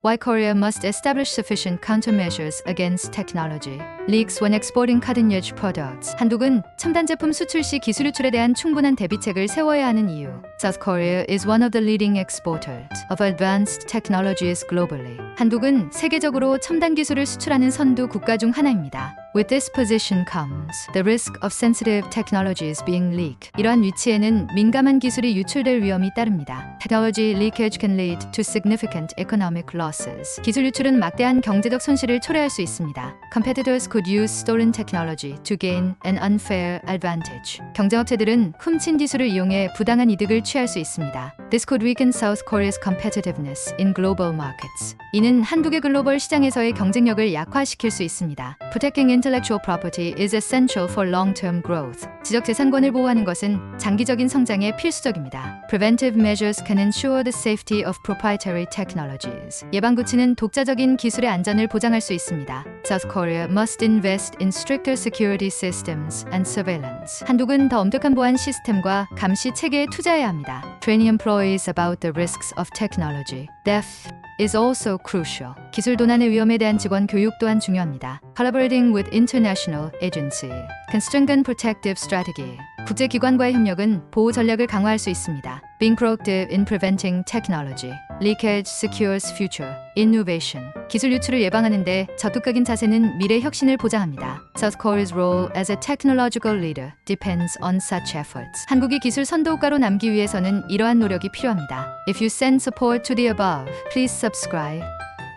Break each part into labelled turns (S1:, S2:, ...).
S1: Why Korea must establish sufficient countermeasures against technology leaks when exporting cutting-edge products. 한국은 첨단 제품 수출 시 기술 유출에 대한 충분한 대비책을 세워야 하는 이유. South Korea is one of the leading exporters of advanced technologies globally. 한국은 세계적으로 첨단 기술을 수출하는 선두 국가 중 하나입니다. With this position comes the risk of sensitive technologies being leaked. 이러한 위치에는 민감한 기술이 유출될 위험이 따릅니다. Technology leakage can lead to significant economic losses. 기술 유출은 막대한 경제적 손실을 초래할 수 있습니다. Competitors could use stolen technology to gain an unfair advantage. 경쟁업체들은 훔친 기술을 이용해 부당한 이득을 취할 수 있습니다. This could weaken South Korea's competitiveness in global markets. 이는 한국의 글로벌 시장에서의 경쟁력을 약화시킬 수 있습니다. Protecting intellectual property is essential for long-term growth. 지적 재산권을 보호하는 것은 장기적인 성장에 필수적입니다. Preventive measures can ensure the safety of proprietary technologies. 예방구치는 독자적인 기술의 안전을 보장할 수 있습니다. South Korea must invest in stricter security systems and surveillance. 한국은 더 엄격한 보안 시스템과 감시 체계에 투자해야 합니다. Training employees about the risks of technology. Death is also crucial. 기술 도난의 위험에 대한 직원 교육 또한 중요합니다. Collaborating with international agency can strengthen protective strategy. 국제기관과의 협력은 보호 전략을 강화할 수 있습니다. Being proactive in preventing technology. Leakage secures future. Innovation. 기술 유출을 예방하는 데 적극적인 자세는 미래 혁신을 보장합니다. South Korea's role as a technological leader depends on such efforts. 한국이 기술 선도국가로 남기 위해서는 이러한 노력이 필요합니다. If you send support to the above, please subscribe,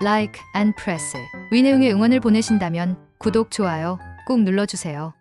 S1: like and press it. 위 내용의 응원을 보내신다면 구독, 좋아요 꼭 눌러주세요.